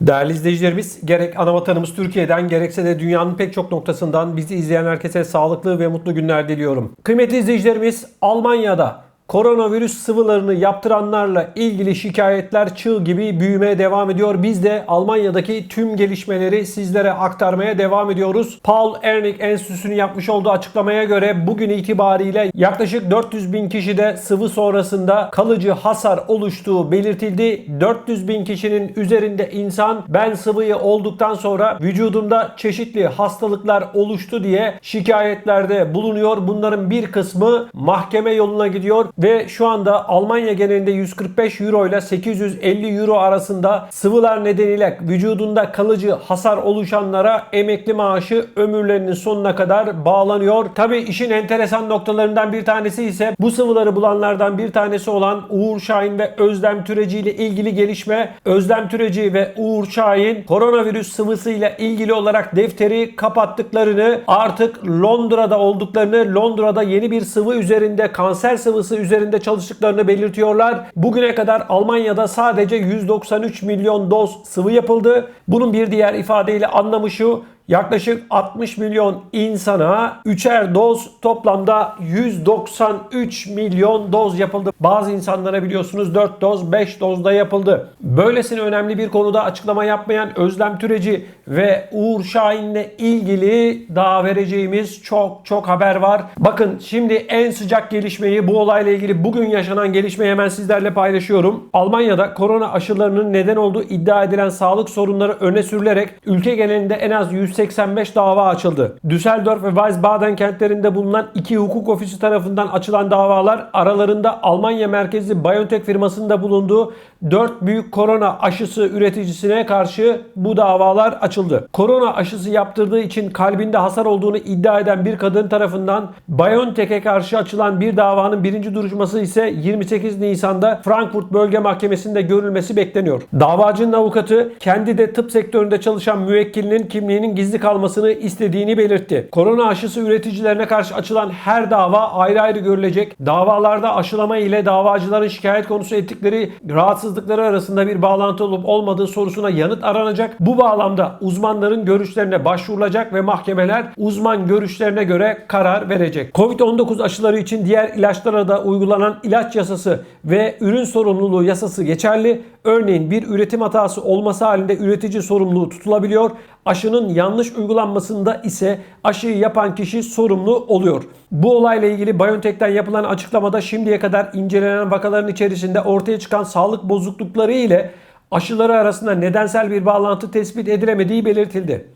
Değerli izleyicilerimiz, gerek ana vatanımız Türkiye'den gerekse de dünyanın pek çok noktasından bizi izleyen herkese sağlıklı ve mutlu günler diliyorum. Kıymetli izleyicilerimiz, Almanya'da koronavirüs sıvılarını yaptıranlarla ilgili şikayetler çığ gibi büyümeye devam ediyor. Biz de Almanya'daki tüm gelişmeleri sizlere aktarmaya devam ediyoruz. Paul Ehrlich Enstitüsü'nün yapmış olduğu açıklamaya göre bugün itibariyle yaklaşık 400 bin kişide sıvı sonrasında kalıcı hasar oluştuğu belirtildi. 400 bin kişinin üzerinde insan ben sıvıyı olduktan sonra vücudumda çeşitli hastalıklar oluştu diye şikayetlerde bulunuyor. Bunların bir kısmı mahkeme yoluna gidiyor ve şu anda Almanya genelinde 145 euro ile 850 euro arasında sıvılar nedeniyle vücudunda kalıcı hasar oluşanlara emekli maaşı ömürlerinin sonuna kadar bağlanıyor. Tabi işin enteresan noktalarından bir tanesi ise bu sıvıları bulanlardan bir tanesi olan Uğur Şahin ve Özlem Türeci ile ilgili gelişme. Özlem Türeci ve Uğur Şahin koronavirüs sıvısıyla ilgili olarak defteri kapattıklarını artık Londra'da olduklarını Londra'da yeni bir sıvı üzerinde kanser sıvısı üzerinde çalıştıklarını belirtiyorlar. Bugüne kadar Almanya'da sadece 193 milyon doz sıvı yapıldı. Bunun bir diğer ifadeyle anlamı şu. Yaklaşık 60 milyon insana üçer doz toplamda 193 milyon doz yapıldı. Bazı insanlara biliyorsunuz 4 doz 5 dozda yapıldı. Böylesine önemli bir konuda açıklama yapmayan Özlem Türeci ve Uğur Şahin'le ilgili daha vereceğimiz çok çok haber var. Bakın şimdi en sıcak gelişmeyi bu olayla ilgili bugün yaşanan gelişmeyi hemen sizlerle paylaşıyorum. Almanya'da korona aşılarının neden olduğu iddia edilen sağlık sorunları öne sürülerek ülke genelinde en az 185 dava açıldı. Düsseldorf ve Wiesbaden kentlerinde bulunan iki hukuk ofisi tarafından açılan davalar aralarında Almanya merkezli BioNTech firmasında bulunduğu 4 büyük korona aşısı üreticisine karşı bu davalar açıldı. Korona aşısı yaptırdığı için kalbinde hasar olduğunu iddia eden bir kadın tarafından BioNTech'e karşı açılan bir davanın birinci duruşması ise 28 Nisan'da Frankfurt Bölge Mahkemesi'nde görülmesi bekleniyor. Davacının avukatı kendi de tıp sektöründe çalışan müvekkilinin kimliğinin gizli kalmasını istediğini belirtti. Korona aşısı üreticilerine karşı açılan her dava ayrı ayrı görülecek. Davalarda aşılama ile davacıların şikayet konusu ettikleri rahatsızlıkları arasında bir bağlantı olup olmadığı sorusuna yanıt aranacak. Bu bağlamda uzmanların görüşlerine başvurulacak ve mahkemeler uzman görüşlerine göre karar verecek. Covid-19 aşıları için diğer ilaçlara da uygulanan ilaç yasası ve ürün sorumluluğu yasası geçerli. Örneğin bir üretim hatası olması halinde üretici sorumluluğu tutulabiliyor. Aşının yanlış uygulanmasında ise aşıyı yapan kişi sorumlu oluyor. Bu olayla ilgili BioNTech'ten yapılan açıklamada şimdiye kadar incelenen vakaların içerisinde ortaya çıkan sağlık bozuklukları ile aşıları arasında nedensel bir bağlantı tespit edilemediği belirtildi.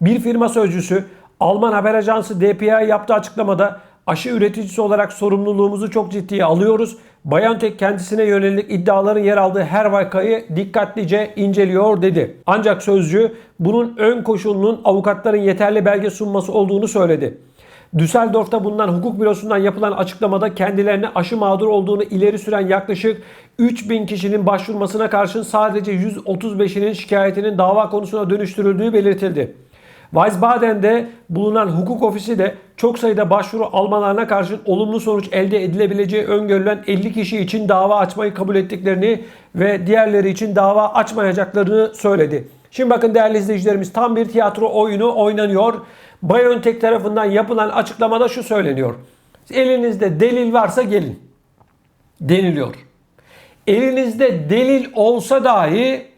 Bir firma sözcüsü Alman haber ajansı DPA yaptığı açıklamada aşı üreticisi olarak sorumluluğumuzu çok ciddiye alıyoruz. BioNTech kendisine yönelik iddiaların yer aldığı her vakayı dikkatlice inceliyor dedi. Ancak sözcü bunun ön koşulunun avukatların yeterli belge sunması olduğunu söyledi. Düsseldorf'ta bulunan hukuk bürosundan yapılan açıklamada kendilerine aşı mağdur olduğunu ileri süren yaklaşık 3000 kişinin başvurmasına karşın sadece 135'inin şikayetinin dava konusuna dönüştürüldüğü belirtildi. Wiesbaden'de bulunan hukuk ofisi de çok sayıda başvuru almalarına karşın olumlu sonuç elde edilebileceği öngörülen 50 kişi için dava açmayı kabul ettiklerini ve diğerleri için dava açmayacaklarını söyledi. Şimdi bakın değerli izleyicilerimiz tam bir tiyatro oyunu oynanıyor. BioNTech tarafından yapılan açıklamada şu söyleniyor. Elinizde delil varsa gelin deniliyor. Elinizde delil olsa dahi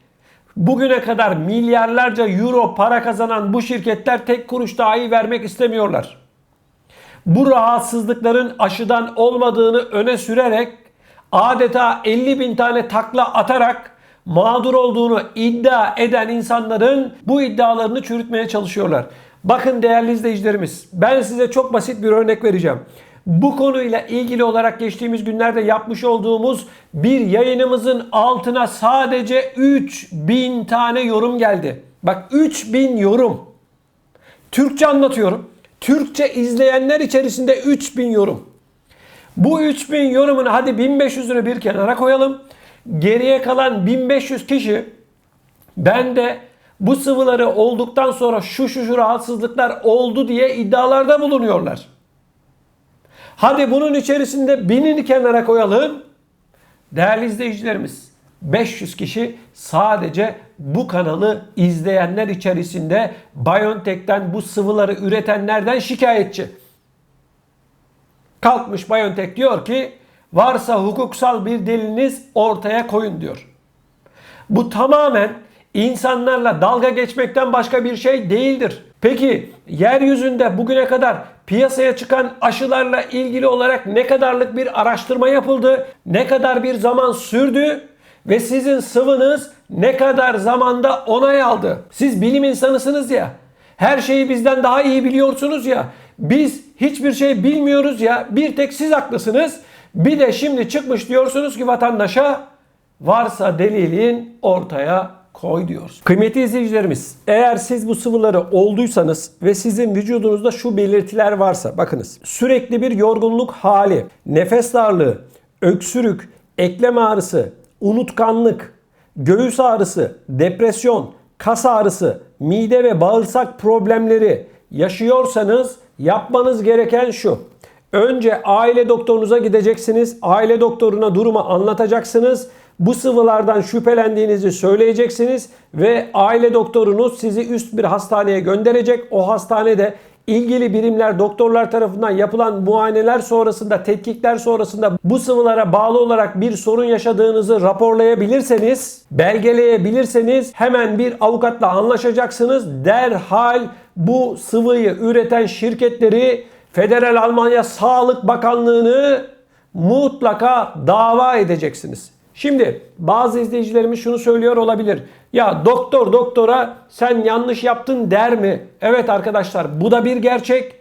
bugüne kadar milyarlarca euro para kazanan bu şirketler tek kuruş dahi vermek istemiyorlar. Bu rahatsızlıkların aşıdan olmadığını öne sürerek adeta 50 bin tane takla atarak mağdur olduğunu iddia eden insanların bu iddialarını çürütmeye çalışıyorlar. Bakın değerli izleyicilerimiz ben size çok basit bir örnek vereceğim. Bu konuyla ilgili olarak geçtiğimiz günlerde yapmış olduğumuz bir yayınımızın altına sadece 3000 tane yorum geldi. Bak 3000 yorum. Türkçe anlatıyorum. Türkçe izleyenler içerisinde 3000 yorum. Bu 3000 yorumun hadi 1500'ünü bir kenara koyalım. Geriye kalan 1500 kişi ben de bu sıvıları olduktan sonra şu şu şu rahatsızlıklar oldu diye iddialarda bulunuyorlar. Hadi bunun içerisinde binini kenara koyalım. Değerli izleyicilerimiz 500 kişi sadece bu kanalı izleyenler içerisinde BioNTech'ten bu sıvıları üretenlerden şikayetçi. Kalkmış BioNTech diyor ki varsa hukuksal bir deliliniz ortaya koyun diyor. Bu tamamen insanlarla dalga geçmekten başka bir şey değildir. Peki yeryüzünde bugüne kadar piyasaya çıkan aşılarla ilgili olarak ne kadarlık bir araştırma yapıldı? Ne kadar bir zaman sürdü? Ve sizin sıvınız ne kadar zamanda onay aldı? Siz bilim insanısınız ya. Her şeyi bizden daha iyi biliyorsunuz ya. Biz hiçbir şey bilmiyoruz ya. Bir tek siz haklısınız. Bir de şimdi çıkmış diyorsunuz ki vatandaşa varsa delilin ortaya koy diyoruz. Kıymetli izleyicilerimiz, eğer siz bu sıvıları olduysanız ve sizin vücudunuzda şu belirtiler varsa, bakınız sürekli bir yorgunluk hali, nefes darlığı, öksürük, eklem ağrısı, unutkanlık, göğüs ağrısı, depresyon, kas ağrısı, mide ve bağırsak problemleri yaşıyorsanız yapmanız gereken şu. Önce aile doktorunuza gideceksiniz. Aile doktoruna durumu anlatacaksınız. Bu sıvılardan şüphelendiğinizi söyleyeceksiniz ve aile doktorunuz sizi üst bir hastaneye gönderecek. O hastanede ilgili birimler doktorlar tarafından yapılan muayeneler sonrasında, tetkikler sonrasında bu sıvılara bağlı olarak bir sorun yaşadığınızı raporlayabilirseniz, belgeleyebilirseniz hemen bir avukatla anlaşacaksınız. Derhal bu sıvıyı üreten şirketleri Federal Almanya Sağlık Bakanlığı'nı mutlaka dava edeceksiniz. Şimdi bazı izleyicilerimiz şunu söylüyor olabilir. Ya doktor doktora sen yanlış yaptın der mi? Evet arkadaşlar bu da bir gerçek.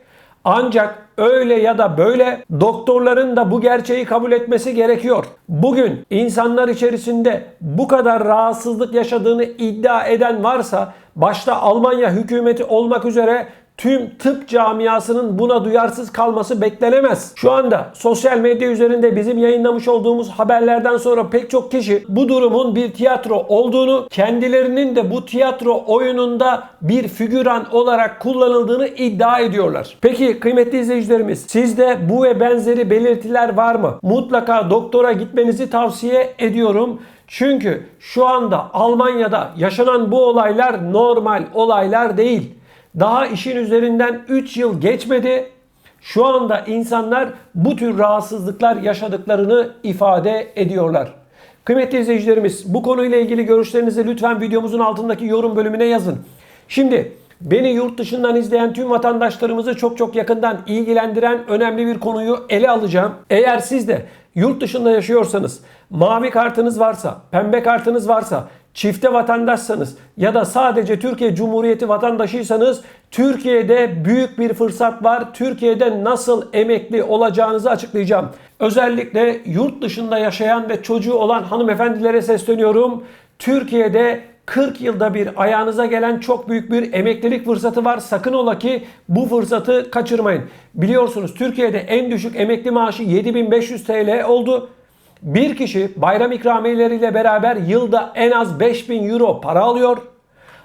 Ancak öyle ya da böyle doktorların da bu gerçeği kabul etmesi gerekiyor. Bugün insanlar içerisinde bu kadar rahatsızlık yaşadığını iddia eden varsa başta Almanya hükümeti olmak üzere tüm tıp camiasının buna duyarsız kalması beklenemez. Şu anda sosyal medya üzerinde bizim yayınlamış olduğumuz haberlerden sonra pek çok kişi bu durumun bir tiyatro olduğunu, kendilerinin de bu tiyatro oyununda bir figüran olarak kullanıldığını iddia ediyorlar. Peki kıymetli izleyicilerimiz sizde bu ve benzeri belirtiler var mı? Mutlaka doktora gitmenizi tavsiye ediyorum. Çünkü şu anda Almanya'da yaşanan bu olaylar normal olaylar değil. Daha işin üzerinden 3 yıl geçmedi. Şu anda insanlar bu tür rahatsızlıklar yaşadıklarını ifade ediyorlar. Kıymetli izleyicilerimiz bu konuyla ilgili görüşlerinizi lütfen videomuzun altındaki yorum bölümüne yazın. Şimdi beni yurt dışından izleyen tüm vatandaşlarımızı çok çok yakından ilgilendiren önemli bir konuyu ele alacağım. Eğer siz de yurt dışında yaşıyorsanız, mavi kartınız varsa, pembe kartınız varsa, çifte vatandaşsanız ya da sadece Türkiye Cumhuriyeti vatandaşıysanız Türkiye'de büyük bir fırsat var. Türkiye'de nasıl emekli olacağınızı açıklayacağım. Özellikle yurt dışında yaşayan ve çocuğu olan hanımefendilere sesleniyorum. Türkiye'de 40 yılda bir ayağınıza gelen çok büyük bir emeklilik fırsatı var. Sakın ola ki bu fırsatı kaçırmayın. Biliyorsunuz Türkiye'de en düşük emekli maaşı 7500 TL oldu. Bir kişi bayram ikramiyeleriyle beraber yılda en az 5000 euro para alıyor.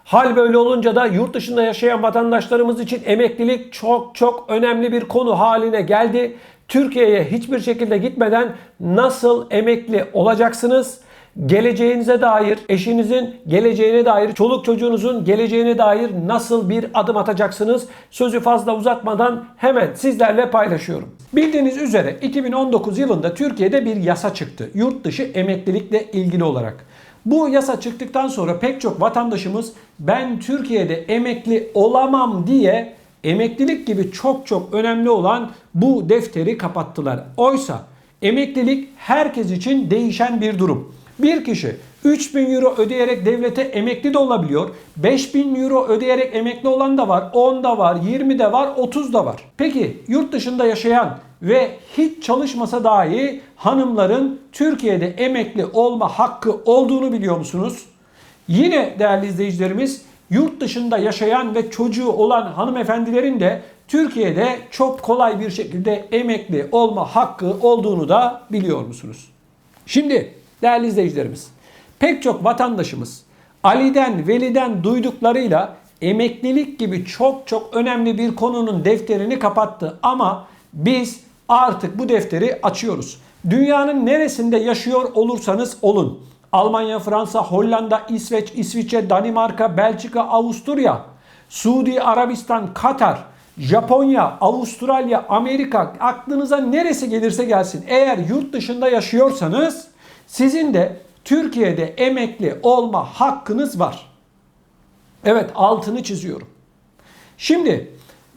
Hal böyle olunca da yurt dışında yaşayan vatandaşlarımız için emeklilik çok çok önemli bir konu haline geldi. Türkiye'ye hiçbir şekilde gitmeden nasıl emekli olacaksınız? Geleceğinize dair, eşinizin geleceğine dair, çoluk çocuğunuzun geleceğine dair nasıl bir adım atacaksınız? Sözü fazla uzatmadan hemen sizlerle paylaşıyorum. Bildiğiniz üzere 2019 yılında Türkiye'de bir yasa çıktı. Yurt dışı emeklilikle ilgili olarak. Bu yasa çıktıktan sonra pek çok vatandaşımız ben Türkiye'de emekli olamam diye emeklilik gibi çok çok önemli olan bu defteri kapattılar. Oysa emeklilik herkes için değişen bir durum. Bir kişi 3000 euro ödeyerek devlete emekli de olabiliyor. 5000 euro ödeyerek emekli olan da var. 10 da var, 20 de var, 30 da var. Peki yurt dışında yaşayan ve hiç çalışmasa dahi hanımların Türkiye'de emekli olma hakkı olduğunu biliyor musunuz? Yine değerli izleyicilerimiz yurt dışında yaşayan ve çocuğu olan hanımefendilerin de Türkiye'de çok kolay bir şekilde emekli olma hakkı olduğunu da biliyor musunuz? Şimdi değerli izleyicilerimiz pek çok vatandaşımız Ali'den, Veli'den duyduklarıyla emeklilik gibi çok çok önemli bir konunun defterini kapattı. Ama biz artık bu defteri açıyoruz. Dünyanın neresinde yaşıyor olursanız olun. Almanya, Fransa, Hollanda, İsveç, İsviçre, Danimarka, Belçika, Avusturya, Suudi Arabistan, Katar, Japonya, Avustralya, Amerika aklınıza neresi gelirse gelsin. Eğer yurt dışında yaşıyorsanız sizin de Türkiye'de emekli olma hakkınız var. Evet altını çiziyorum. Şimdi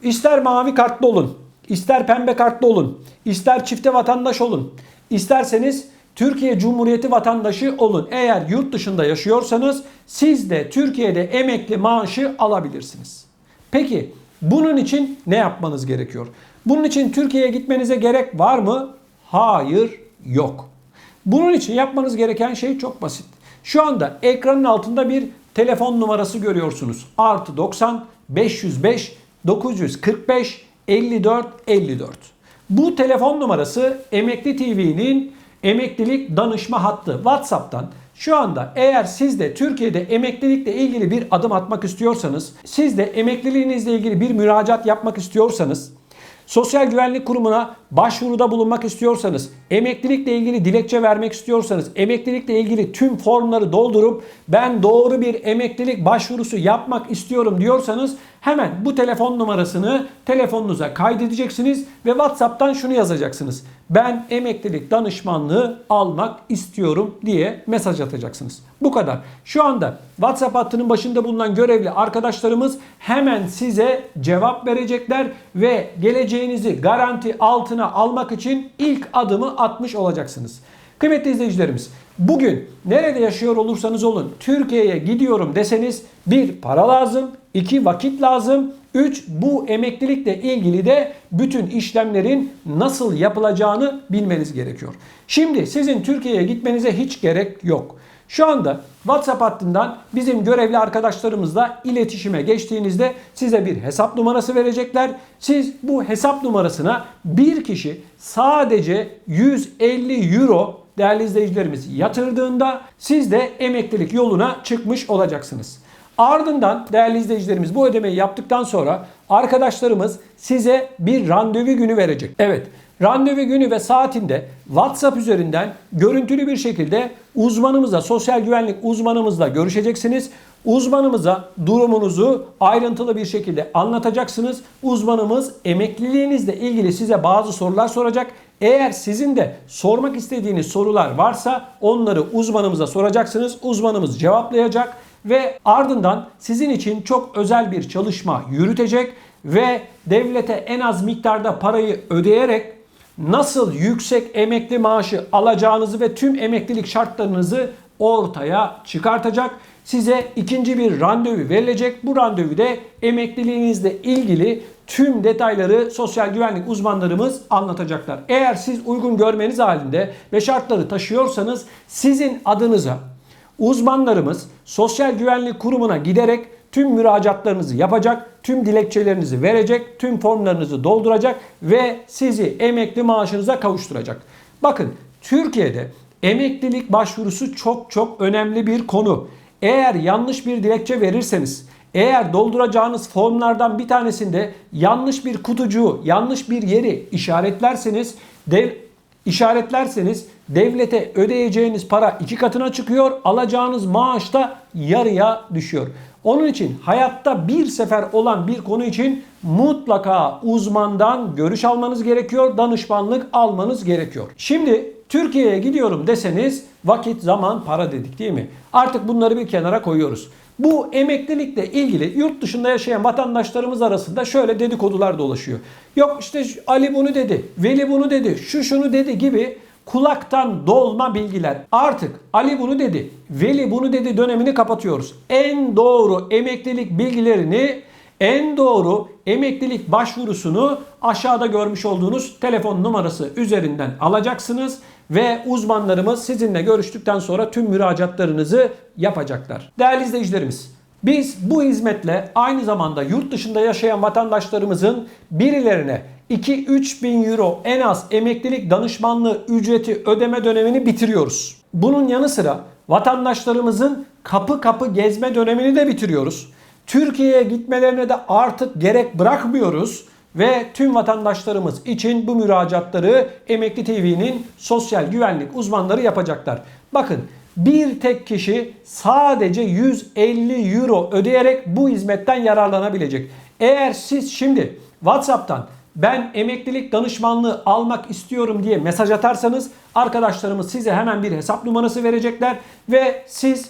ister mavi kartlı olun, ister pembe kartlı olun, ister çifte vatandaş olun, isterseniz Türkiye Cumhuriyeti vatandaşı olun. Eğer yurt dışında yaşıyorsanız siz de Türkiye'de emekli maaşı alabilirsiniz. Peki bunun için ne yapmanız gerekiyor? Bunun için Türkiye'ye gitmenize gerek var mı? Hayır, yok. Bunun için yapmanız gereken şey çok basit. Şu anda ekranın altında bir telefon numarası görüyorsunuz. Artı 90 505 945 54 54. Bu telefon numarası Emekli TV'nin emeklilik danışma hattı. WhatsApp'tan şu anda eğer siz de Türkiye'de emeklilikle ilgili bir adım atmak istiyorsanız, siz de emekliliğinizle ilgili bir müracaat yapmak istiyorsanız, Sosyal Güvenlik Kurumu'na başvuruda bulunmak istiyorsanız, emeklilikle ilgili dilekçe vermek istiyorsanız, emeklilikle ilgili tüm formları doldurup ben doğru bir emeklilik başvurusu yapmak istiyorum diyorsanız hemen bu telefon numarasını telefonunuza kaydedeceksiniz ve WhatsApp'tan şunu yazacaksınız. Ben emeklilik danışmanlığı almak istiyorum diye mesaj atacaksınız. Bu kadar. Şu anda WhatsApp hattının başında bulunan görevli arkadaşlarımız hemen size cevap verecekler ve geleceğinizi garanti altına almak için ilk adımı atmış olacaksınız. Kıymetli izleyicilerimiz, bugün nerede yaşıyor olursanız olun Türkiye'ye gidiyorum deseniz bir para lazım, iki vakit lazım, üç bu emeklilikle ilgili de bütün işlemlerin nasıl yapılacağını bilmeniz gerekiyor. Şimdi sizin Türkiye'ye gitmenize hiç gerek yok. Şu anda WhatsApp hattından bizim görevli arkadaşlarımızla iletişime geçtiğinizde size bir hesap numarası verecekler. Siz bu hesap numarasına bir kişi sadece 150 euro değerli izleyicilerimiz yatırdığında siz de emeklilik yoluna çıkmış olacaksınız. Ardından değerli izleyicilerimiz bu ödemeyi yaptıktan sonra arkadaşlarımız size bir randevu günü verecek. Evet randevu günü ve saatinde WhatsApp üzerinden görüntülü bir şekilde uzmanımızla, sosyal güvenlik uzmanımızla görüşeceksiniz. Uzmanımıza durumunuzu ayrıntılı bir şekilde anlatacaksınız. Uzmanımız emekliliğinizle ilgili size bazı sorular soracak. Eğer sizin de sormak istediğiniz sorular varsa onları uzmanımıza soracaksınız. Uzmanımız cevaplayacak ve ardından sizin için çok özel bir çalışma yürütecek ve devlete en az miktarda parayı ödeyerek nasıl yüksek emekli maaşı alacağınızı ve tüm emeklilik şartlarınızı ortaya çıkartacak. Size ikinci bir randevu verilecek. Bu randevuda emekliliğinizle ilgili tüm detayları sosyal güvenlik uzmanlarımız anlatacaklar. Eğer siz uygun görmeniz halinde ve şartları taşıyorsanız sizin adınıza uzmanlarımız Sosyal Güvenlik Kurumu'na giderek tüm müracaatlarınızı yapacak, tüm dilekçelerinizi verecek, tüm formlarınızı dolduracak ve sizi emekli maaşınıza kavuşturacak. Bakın Türkiye'de emeklilik başvurusu çok çok önemli bir konu. Eğer yanlış bir dilekçe verirseniz, eğer dolduracağınız formlardan bir tanesinde yanlış bir kutucuğu, yanlış bir yeri işaretlerseniz dev, işaretlerseniz devlete ödeyeceğiniz para iki katına çıkıyor, alacağınız maaş da yarıya düşüyor. Onun için hayatta bir sefer olan bir konu için mutlaka uzmandan görüş almanız gerekiyor, danışmanlık almanız gerekiyor. Şimdi Türkiye'ye gidiyorum deseniz vakit, zaman, para dedik değil mi? Artık bunları bir kenara koyuyoruz. Bu emeklilikle ilgili yurt dışında yaşayan vatandaşlarımız arasında şöyle dedikodular dolaşıyor. Yok işte Ali bunu dedi, Veli bunu dedi, şu şunu dedi gibi kulaktan dolma bilgiler. Artık Ali bunu dedi, Veli bunu dedi dönemini kapatıyoruz. En doğru emeklilik bilgilerini, en doğru emeklilik başvurusunu aşağıda görmüş olduğunuz telefon numarası üzerinden alacaksınız ve uzmanlarımız sizinle görüştükten sonra tüm müracaatlarınızı yapacaklar. Değerli izleyicilerimiz, biz bu hizmetle aynı zamanda yurt dışında yaşayan vatandaşlarımızın birilerine 2-3 bin euro en az emeklilik danışmanlığı ücreti ödeme dönemini bitiriyoruz. Bunun yanı sıra vatandaşlarımızın kapı kapı gezme dönemini de bitiriyoruz. Türkiye'ye gitmelerine de artık gerek bırakmıyoruz. Ve tüm vatandaşlarımız için bu müracaatları Emekli TV'nin sosyal güvenlik uzmanları yapacaklar. Bakın bir tek kişi sadece 150 euro ödeyerek bu hizmetten yararlanabilecek. Eğer siz şimdi WhatsApp'tan ben emeklilik danışmanlığı almak istiyorum diye mesaj atarsanız arkadaşlarımız size hemen bir hesap numarası verecekler ve siz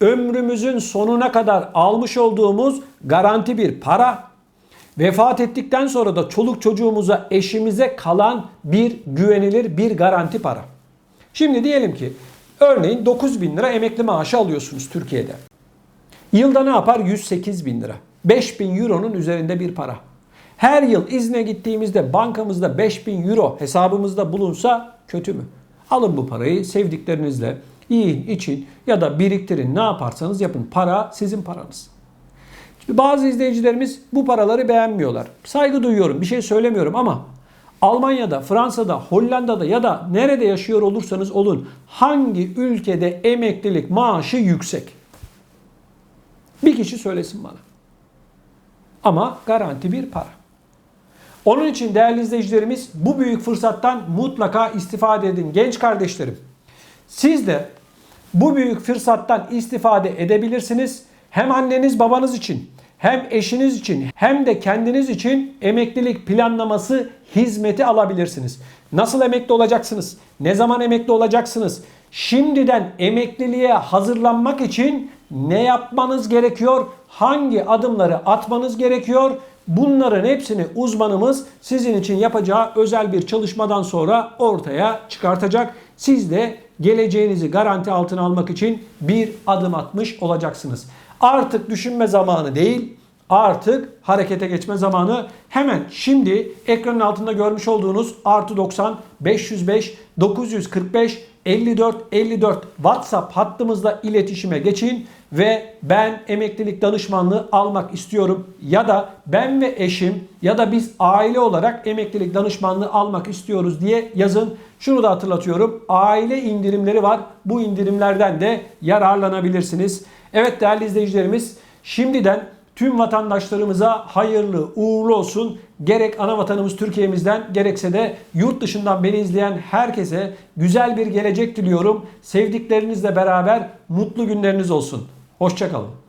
ömrümüzün sonuna kadar almış olduğumuz garanti bir para, vefat ettikten sonra da çoluk çocuğumuza, eşimize kalan bir güvenilir bir garanti para. Şimdi diyelim ki örneğin 9 bin lira emekli maaşı alıyorsunuz Türkiye'de. Yılda ne yapar? 108 bin lira. 5 bin euronun üzerinde bir para. Her yıl izne gittiğimizde bankamızda 5 bin euro hesabımızda bulunsa kötü mü? Alın bu parayı sevdiklerinizle, yiyin, için ya da biriktirin ne yaparsanız yapın. Para sizin paranız. Bazı izleyicilerimiz bu paraları beğenmiyorlar. Saygı duyuyorum, bir şey söylemiyorum ama Almanya'da, Fransa'da, Hollanda'da ya da nerede yaşıyor olursanız olun hangi ülkede emeklilik maaşı yüksek? Bir kişi söylesin bana. Ama garanti bir para. Onun için değerli izleyicilerimiz bu büyük fırsattan mutlaka istifade edin genç kardeşlerim. Siz de bu büyük fırsattan istifade edebilirsiniz. Hem anneniz babanız için hem eşiniz için hem de kendiniz için emeklilik planlaması hizmeti alabilirsiniz. Nasıl emekli olacaksınız? Ne zaman emekli olacaksınız? Şimdiden emekliliğe hazırlanmak için ne yapmanız gerekiyor? Hangi adımları atmanız gerekiyor? Bunların hepsini uzmanımız sizin için yapacağı özel bir çalışmadan sonra ortaya çıkartacak. Siz de geleceğinizi garanti altına almak için bir adım atmış olacaksınız. Artık düşünme zamanı değil, Artık harekete geçme zamanı. Hemen şimdi ekranın altında görmüş olduğunuz artı 90 505 945 54 54 WhatsApp hattımızla iletişime geçin ve ben emeklilik danışmanlığı almak istiyorum ya da ben ve eşim ya da biz aile olarak emeklilik danışmanlığı almak istiyoruz diye yazın. Şunu da hatırlatıyorum. Aile indirimleri var. Bu indirimlerden de yararlanabilirsiniz. Evet değerli izleyicilerimiz şimdiden tüm vatandaşlarımıza hayırlı uğurlu olsun. Gerek ana vatanımız Türkiye'mizden gerekse de yurt dışından beni izleyen herkese güzel bir gelecek diliyorum. Sevdiklerinizle beraber mutlu günleriniz olsun. Hoşçakalın.